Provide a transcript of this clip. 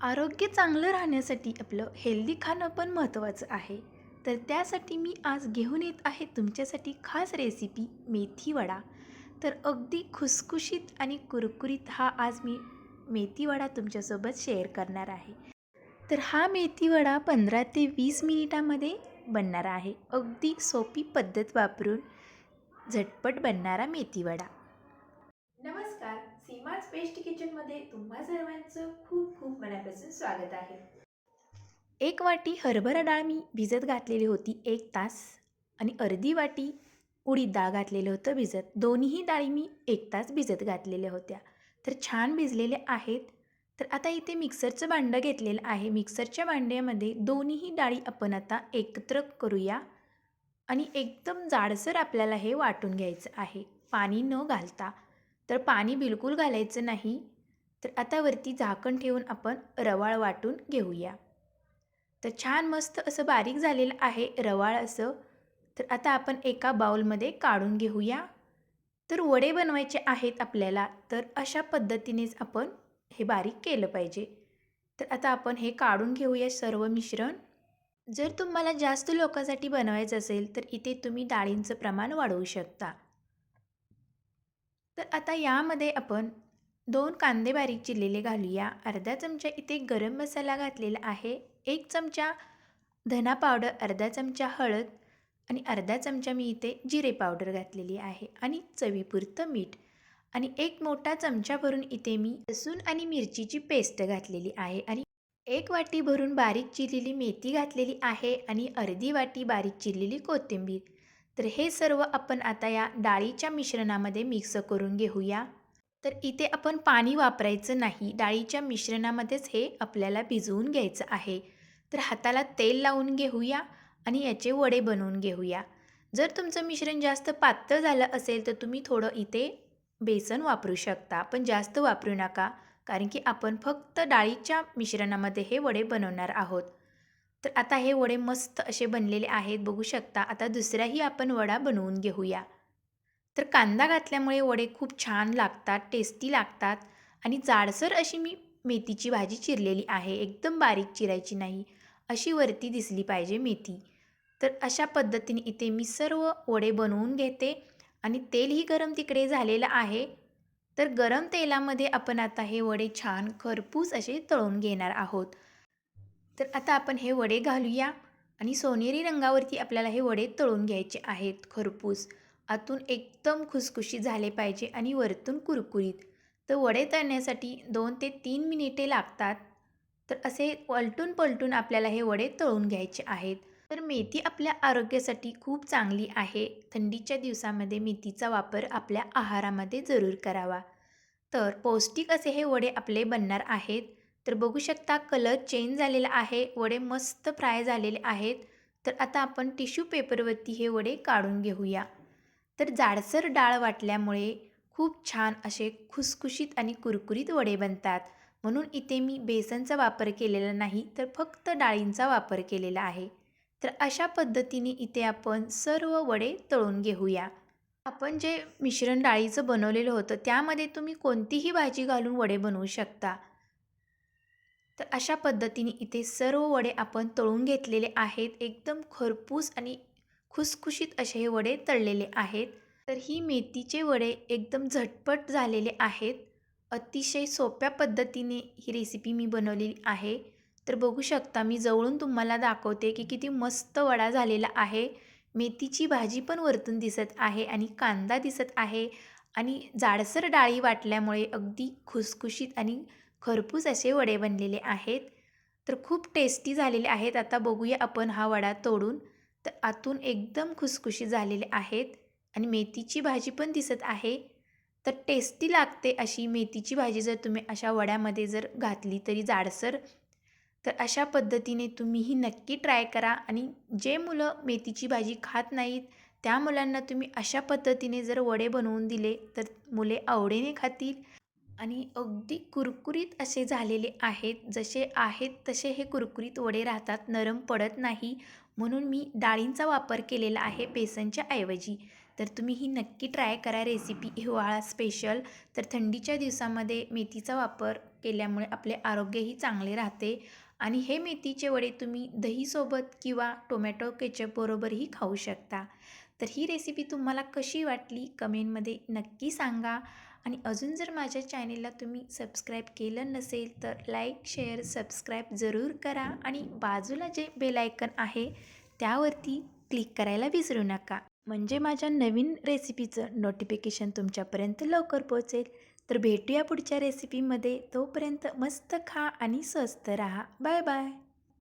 आरोग्य चांगलं राहण्यासाठी आपलं हेल्दी खाणं पण महत्त्वाचं आहे. तर त्यासाठी मी आज घेऊन येत आहे तुमच्यासाठी खास रेसिपी मेथी वडा तर अगदी खुसखुशीत आणि कुरकुरीत हा आज मी मेथी वडा तुमच्यासोबत शेअर करणार आहे. तर हा मेथी वडा पंधरा ते वीस मिनिटामध्ये बनणार आहे. अगदी सोपी पद्धत वापरून झटपट बनणारा मेथी वडा आज बेस्ट किचनमध्ये तुम्हा सर्वांचं खूप खूप मनापासून स्वागत आहे. एक वाटी हरभरा डाळ मी भिजत घातलेली होती एक तास आणि अर्धी वाटी उडीद डाळ घातलेलं होतं भिजत. दोन्हीही डाळी मी एक तास भिजत घातलेल्या होत्या. तर छान भिजलेले आहेत. तर आता इथे मिक्सरचं भांडं घेतलेलं आहे. मिक्सरच्या भांड्यामध्ये दोन्हीही डाळी आपण आता एकत्र करूया आणि एकदम जाडसर आपल्याला हे वाटून घ्यायचं आहे. पाणी न घालता. तर पाणी बिलकुल घालायचं नाही. तर आता वरती झाकण ठेवून आपण रवाळ वाटून घेऊया. तर छान मस्त असं बारीक झालेलं आहे रवाळ असं. तर आता आपण एका बाउलमध्ये काढून घेऊया. तर वडे बनवायचे आहेत आपल्याला तर अशा पद्धतीनेच आपण हे बारीक केलं पाहिजे. तर आता आपण हे काढून घेऊया सर्व मिश्रण. जर तुम्हाला जास्त लोकांसाठी बनवायचं असेल तर इथे तुम्ही डाळींचं प्रमाण वाढवू शकता. तर आता यामध्ये आपण दोन कांदे बारीक चिरलेले घालूया. अर्धा चमचा इथे गरम मसाला घातलेला आहे. एक चमचा धना पावडर अर्धा चमचा हळद आणि अर्धा चमचा मी इथे जिरे पावडर घातलेली आहे आणि चवीपुरतं मीठ आणि एक मोठा चमचा भरून इथे मी लसूण आणि मिरचीची पेस्ट घातलेली आहे आणि एक वाटी भरून बारीक चिरलेली मेथी घातलेली आहे आणि अर्धी वाटी बारीक चिरलेली कोथिंबीर. तर हे सर्व आपण आता या डाळीच्या मिश्रणामध्ये मिक्स करून घेऊया. तर इथे आपण पाणी वापरायचं नाही डाळीच्या मिश्रणामध्येच हे आपल्याला भिजवून घ्यायचं आहे. तर हाताला तेल लावून घेऊया आणि याचे वडे बनवून घेऊया. जर तुमचं मिश्रण जास्त पातळ झालं असेल तर तुम्ही थोडं इथे बेसन वापरू शकता पण जास्त वापरू नका कारण की आपण फक्त डाळीच्या मिश्रणामध्ये हे वडे बनवणार आहोत. तर आता हे वडे मस्त असे बनलेले आहेत बघू शकता. आता दुसराही आपण वडा बनवून घेऊया. तर कांदा घातल्यामुळे वडे खूप छान लागतात टेस्टी लागतात आणि जाडसर अशी मी मेथीची भाजी चिरलेली आहे. एकदम बारीक चिरायची नाही अशी वरती दिसली पाहिजे मेथी. तर अशा पद्धतीने इथे मी सर्व वडे बनवून घेते आणि तेलही गरम तिकडे झालेलं आहे. तर गरम तेलामध्ये आपण आता हे वडे छान खरपूस असे तळून घेणार आहोत. तर आता आपण हे वडे घालूया आणि सोनेरी रंगावरती आपल्याला हे वडे तळून घ्यायचे आहेत खरपूस. आतून एकदम खुसखुशी झाले पाहिजे आणि वरतून कुरकुरीत. तर वडे तळण्यासाठी दोन ते तीन मिनिटे लागतात. तर असे पलटून पलटून आपल्याला हे वडे तळून घ्यायचे आहेत. तर मेथी आपल्या आरोग्यासाठी खूप चांगली आहे. थंडीच्या दिवसामध्ये मेथीचा वापर आपल्या आहारामध्ये जरूर करावा. तर पौष्टिक असे हे वडे आपले बनणार आहेत. तर बघू शकता कलर चेंज झालेला आहे वडे मस्त फ्राय झालेले आहेत. तर आता आपण टिश्यू पेपरवरती हे वडे काढून घेऊया. तर जाडसर डाळ वाटल्यामुळे खूप छान असे खुसखुशीत आणि कुरकुरीत वडे बनतात. म्हणून इथे मी बेसनचा वापर केलेला नाही तर फक्त डाळींचा वापर केलेला आहे. तर अशा पद्धतीने इथे आपण सर्व वडे तळून घेऊया. आपण जे मिश्रण डाळीचं बनवलेलं होतं त्यामध्ये तुम्ही कोणतीही भाजी घालून वडे बनवू शकता. तर अशा पद्धतीने इथे सर्व वडे आपण तळून घेतलेले आहेत. एकदम खरपूस आणि खुसखुशीत असे हे वडे तळलेले आहेत. तर ही मेथीचे वडे एकदम झटपट झालेले आहेत. अतिशय सोप्या पद्धतीने ही रेसिपी मी बनवलेली आहे. तर बघू शकता मी जवळून तुम्हाला दाखवते की किती मस्त वडा झालेला आहे. मेथीची भाजी पण वरतून दिसत आहे आणि कांदा दिसत आहे. आणि जाडसर डाळी वाटल्यामुळे अगदी खुसखुशीत आणि खरपूस असे वडे बनलेले आहेत. तर खूप टेस्टी झालेले आहेत. आता बघूया आपण हा वडा तोडून. तर आतून एकदम खुसखुशी झालेले आहेत. आणि मेथीची भाजी पण दिसत आहे. तर टेस्टी लागते अशी मेथीची भाजी जर तुम्ही अशा वड्यामध्ये जर घातली तरी जाडसर. तर अशा पद्धतीने तुम्हीही नक्की ट्राय करा. आणि जे मुलं मेथीची भाजी खात नाहीत त्या मुलांना तुम्ही अशा पद्धतीने जर वडे बनवून दिले तर मुले आवडीने खातील. आणि अगदी कुरकुरीत असे झालेले आहेत जसे आहेत तसे हे कुरकुरीत वडे राहतात नरम पडत नाही. म्हणून मी डाळींचा वापर केलेला आहे बेसनच्या ऐवजी. तर तुम्ही ही नक्की ट्राय करा रेसिपी हिवाळा स्पेशल. तर थंडीच्या दिवसामध्ये मेथीचा वापर केल्यामुळे आपले आरोग्यही चांगले राहते. आणि हे मेथीचे वडे तुम्ही दहीसोबत किंवा टोमॅटो केचपबरोबरही खाऊ शकता. तर ही रेसिपी तुम्हाला कशी वाटली? कमेंटमध्ये नक्की सांगा. आणि अजून जर माझ्या चॅनेलला तुम्ही सबस्क्राईब केलं नसेल तर लाईक शेअर सबस्क्राईब जरूर करा आणि बाजूला जे बेलायकन आहे त्यावरती क्लिक करायला विसरू नका. म्हणजे माझ्या नवीन रेसिपीचं नोटिफिकेशन तुमच्यापर्यंत लवकर पोहोचेल. तर भेटूया पुढच्या रेसिपीमध्ये तोपर्यंत मस्त खा आणि स्वस्त राहा. Bye bye.